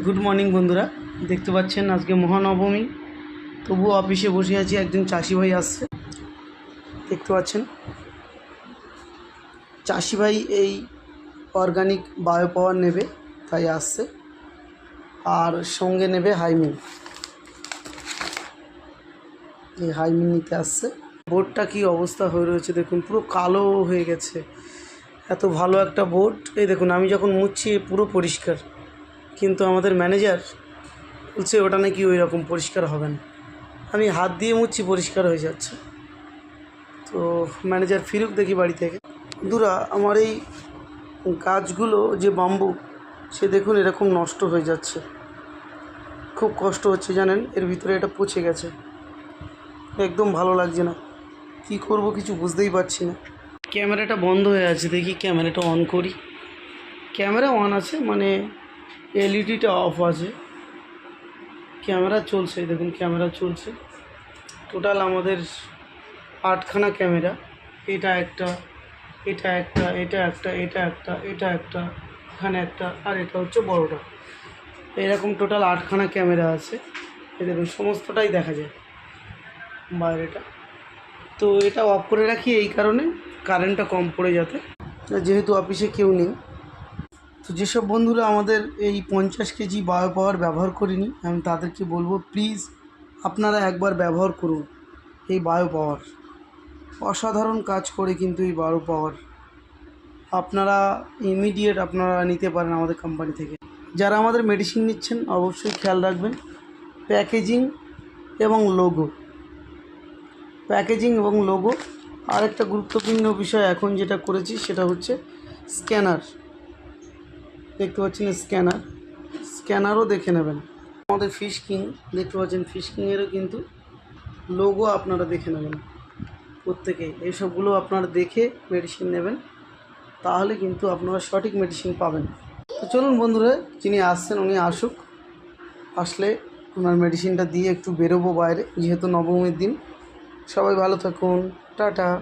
Good morning বন্ধুরা। দেখতে পাচ্ছেন আজকে মহানবমী। তবুও অফিসে বসে আছি, একজন চাষি ভাই আসছে। দেখতে পাচ্ছেন। চাষি ভাই এই অর্গানিক বায়ো পাওয়ার নেবে, তাই আসছে। আর সঙ্গে নেবে হাইমিন। এই হাইমিন নিতে আসছে। বোর্ডটা কি অবস্থা হয়ে রয়েছে, দেখুন, পুরো কালো হয়ে গেছে। এত ভালো একটা বোর্ড এই দেখুন, আমি যখন মুছছি, পুরো পরিষ্কার। কিন্তু আমাদের ম্যানেজার বলছে, ওটা নাকি ওই রকম পরিষ্কার হবে না। আমি হাত দিয়ে মুচ্ছি, পরিষ্কার হয়ে যাচ্ছে। তো ম্যানেজার ফিরুক দেখি বাড়ি থেকে। বন্ধুরা, আমার এই গাছগুলো যে বাম্বু সে দেখুন এরকম নষ্ট হয়ে যাচ্ছে। খুব কষ্ট হচ্ছে, জানেন? এর ভিতরে এটা পচে গেছে। একদম ভালো লাগছে না। কি করব কিছু বুঝতেই পারছি না। ক্যামেরাটা বন্ধ হয়ে আছে, দেখি ক্যামেরাটা অন করি। ক্যামেরা অন আছে মানে এলইডিটা অফ আছে। ক্যামেরা চলছে, দেখুন ক্যামেরা চলছে। টোটাল আমাদের আটখানা ক্যামেরা। এটা একটা এটা একটা এটা একটা এটা একটা এটা একটা, এখানে একটা, আর এটা হচ্ছে বড়টা। এরকম টোটাল আটখানা ক্যামেরা আছে। এই দেখুন, সমস্তটাই দেখা যায় বাইরেটা। তো এটা অফ করে রাখি এই কারণে, কারেন্টটা কম পড়ে যাতে। যেহেতু অফিসে কেউ নেই। তো যেসব বন্ধুরা আমাদের এই পঞ্চাশ কেজি বায়ো পাওয়ার ব্যবহার করিনি, আমি তাদেরকে বলব প্লিজ আপনারা একবার ব্যবহার করুন এই বায়ো পাওয়ার অসাধারণ কাজ করে কিন্তু এই বায়ো পাওয়ার আপনারা ইমিডিয়েট আপনারা নিতে পারেন আমাদের কোম্পানি থেকে। যারা আমাদের মেডিসিন নিচ্ছেন, অবশ্যই খেয়াল রাখবেন। প্যাকেজিং এবং লোগো প্যাকেজিং এবং লোগো আরেকটা গুরুত্বপূর্ণ বিষয় এখন যেটা করেছি, সেটা হচ্ছে স্ক্যানার দেখতে পাচ্ছেন স্ক্যানার। স্ক্যানারও দেখে নেবেন। আমাদের ফিশ কিং দেখতে পাচ্ছেন ফিশ কিংয়েরও কিন্তু লোগো আপনারা দেখে নেবেন। প্রত্যেকেই। এইসবগুলো আপনারা দেখে মেডিসিন নেবেন, তাহলে কিন্তু আপনারা সঠিক মেডিসিন পাবেন। তো চলুন বন্ধুরা, যিনি আসছেন উনি আসুক। আসলে ওনার মেডিসিনটা দিয়ে একটু বেরোবো বাইরে, যেহেতু নবমীর দিন। সবাই ভালো থাকুন। টাটা।